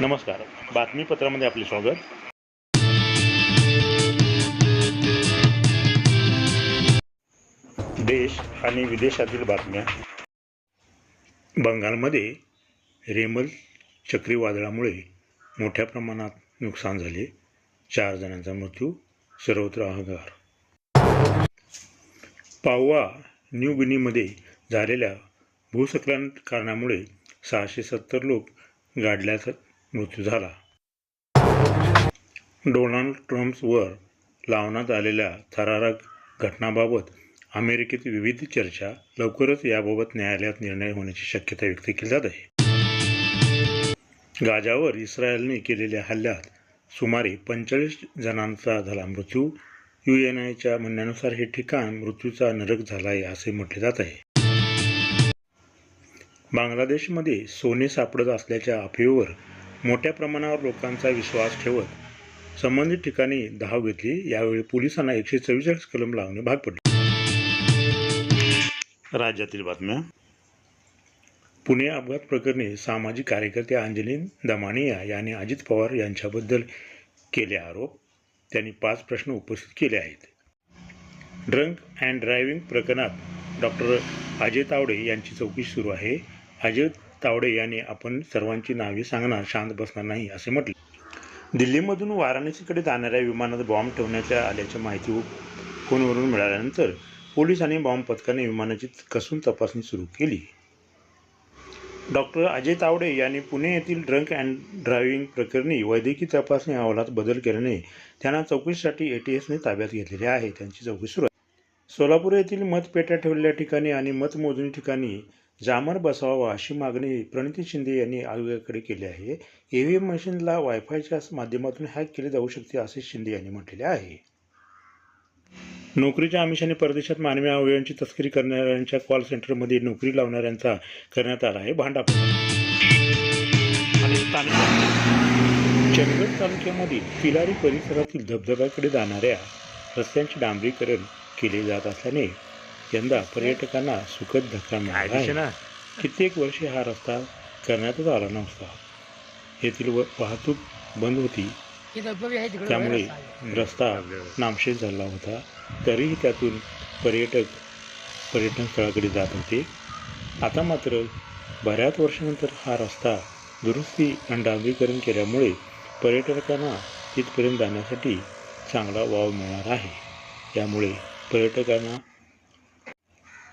नमस्कार. बातमीपत्रामध्ये आपले स्वागत. देश आणि विदेशातील बातम्या. बंगालमध्ये रेमल चक्रीवादळामुळे मोठ्या प्रमाणात नुकसान झाले. चार जणांचा मृत्यू सर्वत्र हाहाकार पाववा न्यू गिनीमध्ये झालेल्या भूसकलन कारणामुळे सहाशे सत्तर लोक गाडल्याचा मृत्यू झाला. डोनाल्ड ट्रम्पवर लावण्यात आलेल्या थरारक घटनाबाबत अमेरिकेत विविध चर्चा लवकरच याबाबत न्यायालयात निर्णय होण्याची शक्यता व्यक्त केली जात आहे. गाजावर इस्रायलने केलेल्या हल्ल्यात सुमारे पंचेचाळीस जणांचा झाला मृत्यू. यू एन आयच्या म्हणण्यानुसार हे ठिकाण मृत्यूचा नरक झाला आहे असे म्हटले जात आहे. बांगलादेशमध्ये सोने सापडत असल्याच्या अफवेवर मोठ्या प्रमाणावर लोकांचा विश्वास ठेवत संबंधित ठिकाणी धाव घेतली यावेळी पोलिसांना एकशे चव्वेचाळीस कलम लावणे भाग पडले. राज्यातील बातम्या. पुणे अपघात प्रकरणी सामाजिक कार्यकर्ते अंजली दमानिया यांनी अजित पवार यांच्याबद्दल केले आरोप. त्यांनी पाच प्रश्न उपस्थित केले आहेत. ड्रंक अँड ड्रायव्हिंग प्रकरणात डॉक्टर अजय तावडे यांची चौकशी सुरू आहे. अजय तावडे यांनी आपण सर्वांची नावे सांगणार शांत बसणार नाही असे म्हटले. दिल्लीमधून वाराणसीकडे जाणाऱ्या विमानात बॉम्ब ठेवण्याच्या आल्याच्या माहिती फोनवरून मिळाल्यानंतर पोलिसांनी बॉम्ब पथकाने विमानाची कसून तपासणी सुरू केली. डॉक्टर अजय तावडे यांनी पुणे येथील ड्रंक अँड ड्रायव्हिंग प्रकरणी वैद्यकीय तपासणी अहवालात बदल केल्याने त्यांना चौकशीसाठी ए टी एसने ताब्यात घेतलेले आहे. त्यांची चौकशी सुरू आहे. सोलापूर येथील मतपेट्या ठेवलेल्या ठिकाणी आणि मतमोजणी ठिकाणी जामर बसवावा अशी मागणी प्रणिती शिंदे यांनी आयोगाकडे केली आहे. ई व्ही एम मशीनला वायफायच्या माध्यमातून हॅक केले जाऊ शकते असे शिंदे यांनी म्हटलेले आहे. नोकरीच्या आमिषाने परदेशात मानवी अवयवांची तस्करी करणाऱ्यांच्या कॉल सेंटरमध्ये नोकरी लावणाऱ्यांचा करण्यात आला आहे भांडापूर आणि चंदगड तालुक्यामधील पिलारी परिसरातील धबधब्याकडे जाणाऱ्या रस्त्यांचे डांबरीकरण केले जात असल्याने यंदा पर्यटकांना सुखद धक्का मिळाला आहे. कित्येक वर्षे हा रस्ता करण्यातच आला नव्हता. येथील व- वाहतूक बंद होती. त्यामुळे रस्ता नामशेष झाला होता. तरीही त्यातून पर्यटक पर्यटन स्थळाकडे जात होते. आता मात्र बऱ्याच वर्षानंतर हा रस्ता दुरुस्ती आणि डांबरीकरण केल्यामुळे पर्यटकांना तिथपर्यंत जाण्यासाठी चांगला वाव मिळणार आहे. यामुळे पर्यटकांना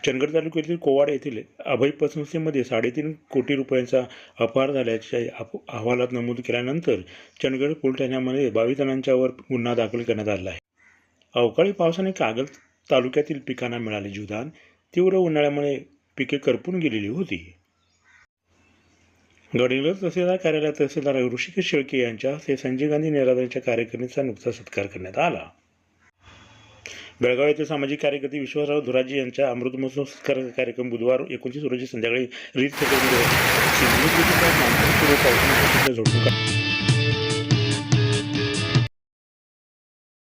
चंदगड तालुक्यातील कोवाड येथील अभय पतसंस्थेमध्ये साडेतीन कोटी रुपयांचा अपहार झाल्याच्या अहवालात नमूद केल्यानंतर चंदगड पोलीस ठाण्यामध्ये बावीस जणांच्यावर गुन्हा दाखल करण्यात आला आहे. अवकाळी पावसाने कागल तालुक्यातील पिकांना मिळाले जीवदान. तीव्र उन्हाळ्यामुळे पिके करपून गेलेली होती. गडिंग्लज तहसीलदार कार्यालयात तहसीलदार ऋषिकेश शेळके यांच्या हस्ते संजय गांधी निराधारांच्या कार्यकारिणीचा नुकता सत्कार करण्यात आला. बेळगाव येथील सामाजिक कार्यकर्ते विश्वासराव धुराजी यांच्या अमृत महोत्सव कार्यक्रम बुधवार एकोणतीस रोजी संध्याकाळी रीत सेकंदमध्ये सिंधुदुर्ग पावसाने